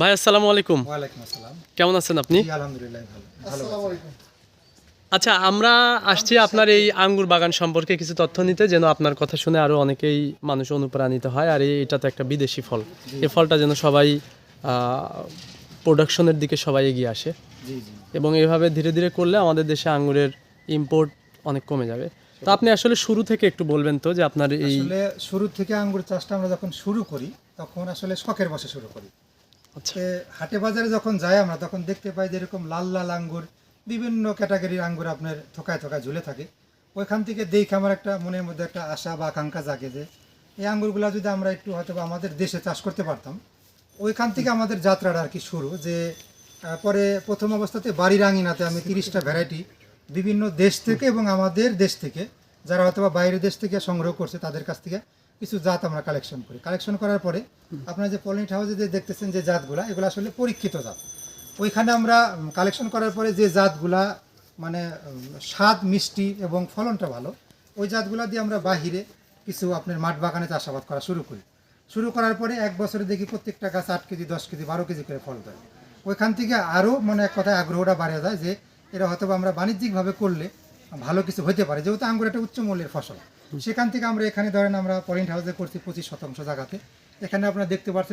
ভাই আসসালামু আলাইকুম। ওয়ালাইকুম আসসালাম। কেমন আছেন আপনি। আচ্ছা আমরা আসছি আপনার এই আঙ্গুর বাগান সম্পর্কে কিছু তথ্য নিতে যেন আপনার কথা শুনে আরও অনেকেই মানুষ অনুপ্রাণিত হয় আর এটা তো একটা বিদেশি ফল। এই ফলটা যেন সবাই প্রোডাকশনের দিকে সবাই এগিয়ে আসে। জি জি। এবং এভাবে ধীরে ধীরে করলে আমাদের দেশে আঙ্গুরের ইম্পোর্ট অনেক কমে যাবে। তো আপনি আসলে শুরু থেকে একটু বলবেন তো যে আপনার এই আসলে শুরু থেকে আঙ্গুর চাষটা আমরা যখন শুরু করি তখন আসলে শখের বসে শুরু করি। হাটে বাজারে যখন যাই আমরা, তখন দেখতে পাই যে এরকম লাল লাল আঙ্গুর, বিভিন্ন ক্যাটাগরির আঙ্গুর আপনার থোকায় থোকায় ঝুলে থাকে। ওইখান থেকে দেখে আমার একটা মনের মধ্যে একটা আশা বা আকাঙ্ক্ষা জাগে যে, এই আঙ্গুরগুলো যদি আমরা একটু হয়তো আমাদের দেশে চাষ করতে পারতাম, ওইখান থেকে আমাদের যাত্রাটা আর কি শুরু যে পরে প্রথম অবস্থাতে বাড়ির আঙিনাতে আমি তিরিশটা ভ্যারাইটি বিভিন্ন দেশ থেকে এবং আমাদের দেশ থেকে, যারা হয়তো বাইরের দেশ থেকে সংগ্রহ করছে তাদের কাছ থেকে কিছু জাত আমরা কালেকশন করি। কালেকশন করার পরে আপনারা যে পলিট হাউসে যে দেখতেছেন যে জাতগুলা, এগুলো আসলে পরীক্ষিত জাত। ওইখানে আমরা কালেকশন করার পরে যে জাতগুলা মানে স্বাদ, মিষ্টি এবং ফলনটা ভালো, ওই জাতগুলা দিয়ে আমরা বাহিরে কিছু আপনার মাঠ বাগানে চাষাবাদ করা শুরু করি। শুরু করার পরে এক বছরে দেখি প্রত্যেকটা গাছ আট কেজি, দশ কেজি, বারো কেজি করে ফল দেয় ওইখান থেকে আরও মানে এক কথায় আগ্রহটা বাড়ে যায় যে, এরা হয়তো আমরা বাণিজ্যিকভাবে করলে ভালো কিছু হতে পারে, যেহেতু আঙ্গুর একটা উচ্চ মূল্যের ফসল। সেখান থেকে আমরা এখানে ধরেন আমরা পয়েন্ট হাউসে করছি পঁচিশ শতাংশ জায়গাতে। এখানে আপনারা দেখতে পাচ্ছেন